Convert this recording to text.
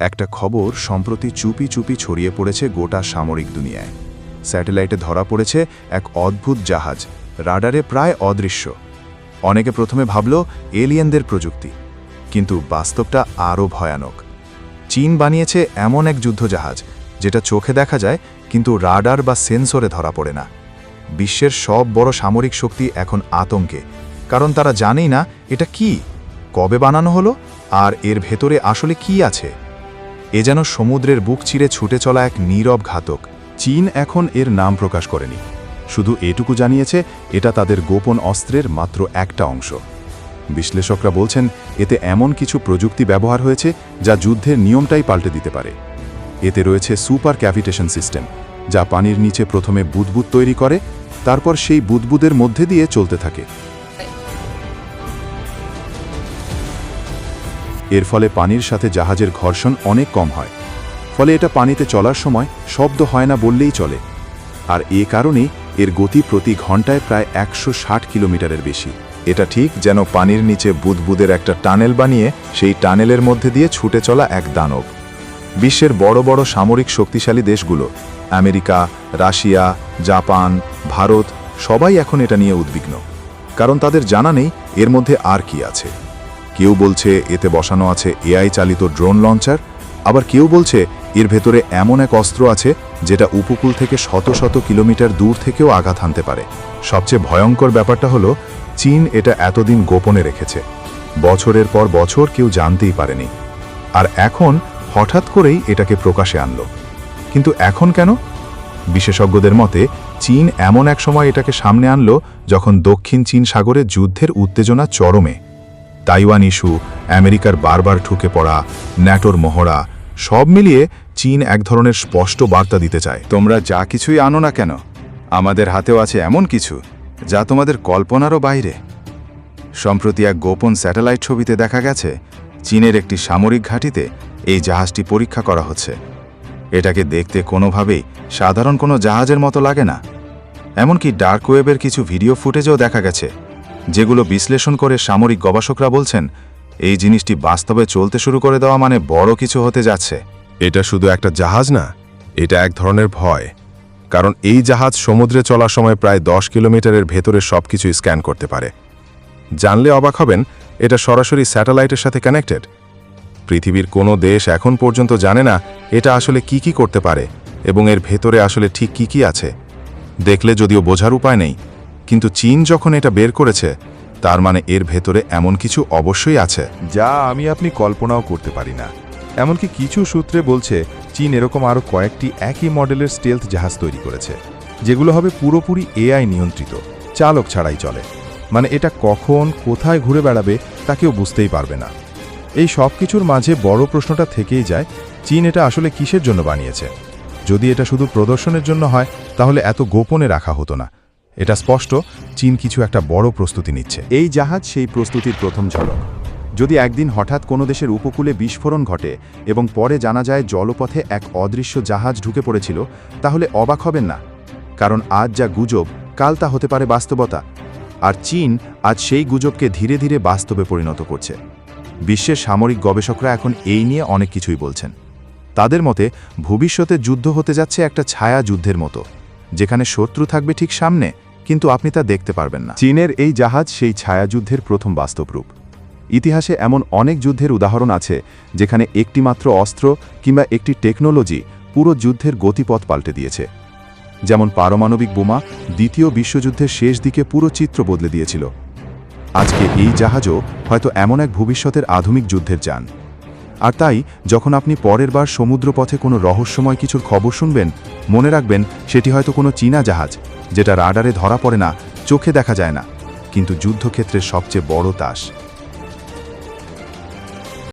একটা খবর সম্প্রতি চুপি চুপি ছড়িয়ে পড়েছে গোটা সামরিক দুনিয়ায়। স্যাটেলাইটে ধরা পড়েছে এক অদ্ভুত জাহাজ, রাডারে প্রায় অদৃশ্য। অনেকে প্রথমে ভাবল, এলিয়েনদের প্রযুক্তি। কিন্তু বাস্তবটা আরও ভয়ানক। চীন বানিয়েছে এমন এক যুদ্ধজাহাজ, যেটা চোখে দেখা যায়, কিন্তু রাডার বা সেন্সরে ধরা পড়ে না। বিশ্বের সব বড় সামরিক শক্তি এখন আতঙ্কে, কারণ তারা জানেই না, এটা কি? কবে বানানো হলো? আর এর ভেতরে আসলে কি আছে? এ যেন সমুদ্রের বুক চিরে ছুটে চলা এক নীরব ঘাতক। চীন এখন এর নাম প্রকাশ করেনি। শুধু এটুকু জানিয়েছে, এটা তাদের গোপন অস্ত্রের মাত্র একটা অংশ। বিশ্লেষকরা বলছেন, এতে এমন কিছু প্রযুক্তি ব্যবহার হয়েছে যা যুদ্ধের নিয়মটাই পাল্টে দিতে পারে। এতে রয়েছে সুপার ক্যাভিটেশন সিস্টেম, যা পানির নিচে প্রথমে বুদবুদ তৈরি করে, তারপর সেই বুদবুদের মধ্যে দিয়ে চলতে থাকে। এর ফলে পানির সাথে জাহাজের ঘর্ষণ অনেক কম হয়। ফলে এটা পানিতে চলার সময় শব্দ হয় না বললেই চলে। আর এ কারণেই এর গতি প্রতি ঘন্টায় প্রায় একশো ষাট কিলোমিটারের বেশি। এটা ঠিক যেন পানির নিচে বুদবুদের একটা টানেল বানিয়ে সেই টানেলের মধ্যে দিয়ে ছুটে চলা এক দানব। বিশ্বের বড় বড় সামরিক শক্তিশালী দেশগুলো, আমেরিকা, রাশিয়া, জাপান, ভারত, সবাই এখন এটা নিয়ে উদ্বিগ্ন। কারণ তাদের জানা নেই এর মধ্যে আর কি আছে। কেউ বলছে এতে বসানো আছে এআই চালিত ড্রোন লঞ্চার, আবার কেউ বলছে এর ভেতরে এমন এক অস্ত্র আছে যেটা উপকূল থেকে শত শত কিলোমিটার দূর থেকেও আঘাত হানতে পারে। সবচেয়ে ভয়ঙ্কর ব্যাপারটা হলো, চীন এটা এতদিন গোপনে রেখেছে। বছরের পর বছর কেউ জানতেই পারেনি। আর এখন হঠাৎ করেই এটাকে প্রকাশে আনলো। কিন্তু এখন কেন? বিশেষজ্ঞদের মতে, চীন এমন এক সময় এটাকে সামনে আনলো যখন দক্ষিণ চীন সাগরে যুদ্ধের উত্তেজনা চরমে। তাইওয়ান ইস্যু, আমেরিকার বারবার ঠুকে পড়া ন্যাটোর মহড়া, সব মিলিয়ে চীন এক ধরনের স্পষ্ট বার্তা দিতে চায়। তোমরা যা কিছুই আনো না কেন, আমাদের হাতেও আছে এমন কিছু যা তোমাদের কল্পনারও বাইরে। সম্প্রতি এক গোপন স্যাটেলাইট ছবিতে দেখা গেছে, চীনের একটি সামরিক ঘাঁটিতে এই জাহাজটি পরীক্ষা করা হচ্ছে। এটাকে দেখতে কোনোভাবেই সাধারণ কোনো জাহাজের মতো লাগে না। এমনকি ডার্ক ওয়েবের কিছু ভিডিও ফুটেজও দেখা গেছে। যেগুলো বিশ্লেষণ করে সামরিক গবেষকরা বলছেন, এই জিনিসটি বাস্তবে চলতে শুরু করে দেওয়া মানে বড় কিছু হতে যাচ্ছে। এটা শুধু একটা জাহাজ না, এটা এক ধরনের ভয়। কারণ এই জাহাজ সমুদ্রে চলার সময় প্রায় দশ কিলোমিটারের ভেতরে সব কিছু স্ক্যান করতে পারে। জানলে অবাক হবেন, এটা সরাসরি স্যাটেলাইটের সাথে কানেক্টেড। পৃথিবীর কোনো দেশ এখন পর্যন্ত জানে না এটা আসলে কি কি করতে পারে এবং এর ভেতরে আসলে ঠিক কি কি আছে। দেখলে যদিও বোঝার উপায় নেই। কিন্তু চীন যখন এটা বের করেছে, তার মানে এর ভেতরে এমন কিছু অবশ্যই আছে যা আমি আপনি কল্পনাও করতে পারি না। এমনকি কিছু সূত্রে বলছে, চীন এরকম আরও কয়েকটি একই মডেলের স্টেলথ জাহাজ তৈরি করেছে, যেগুলো হবে পুরোপুরি এআই নিয়ন্ত্রিত, চালক ছাড়াই চলে। মানে এটা কখন, কোথায় ঘুরে বেড়াবে, তা কেউ বুঝতেই পারবে না। এই সব কিছুর মাঝে বড় প্রশ্নটা থেকেই যায়, চীন এটা আসলে কিসের জন্য বানিয়েছে? যদি এটা শুধু প্রদর্শনের জন্য হয়, তাহলে এত গোপনে রাখা হতো না। এটা স্পষ্ট, চীন কিছু একটা বড় প্রস্তুতি নিচ্ছে। এই জাহাজ সেই প্রস্তুতির প্রথম ঝলক। যদি একদিন হঠাৎ কোনো দেশের উপকূলে বিস্ফোরণ ঘটে এবং পরে জানা যায় জলপথে এক অদৃশ্য জাহাজ ঢুকে পড়েছিল, তাহলে অবাক হবেন না। কারণ আজ যা গুজব, কাল তা হতে পারে বাস্তবতা। আর চীন আজ সেই গুজবকে ধীরে ধীরে বাস্তবে পরিণত করছে। বিশ্বের সামরিক গবেষকরা এখন এই নিয়ে অনেক কিছুই বলছেন। তাদের মতে, ভবিষ্যতে যুদ্ধ হতে যাচ্ছে একটা ছায়া যুদ্ধের মতো, যেখানে শত্রু থাকবে ঠিক সামনে। কিন্তু আপনি তা দেখতে পারবেন না। চীনের এই জাহাজ সেই ছায়াযুদ্ধের প্রথম বাস্তব রূপ ইতিহাসে এমন অনেক যুদ্ধের উদাহরণ আছে, যেখানে একটি মাত্র অস্ত্র কিংবা একটি টেকনোলজি পুরো যুদ্ধের গতিপথ পাল্টে দিয়েছে। যেমন পারমাণবিক বোমা দ্বিতীয় বিশ্বযুদ্ধের শেষ দিকে পুরো চিত্র বদলে দিয়েছিল। আজকে এই জাহাজও হয়তো এমন এক ভবিষ্যতের আধুনিক যুদ্ধের যান। আর তাই, যখন আপনি পরের বার সমুদ্রপথে কোনো রহস্যময় কিছুর খবর শুনবেন, মনে রাখবেন সেটি হয়তো কোনো চীনা জাহাজ, যেটা রাডারে ধরা পড়ে না, চোখে দেখা যায় না। কিন্তু যুদ্ধক্ষেত্রের সবচেয়ে বড় তাস।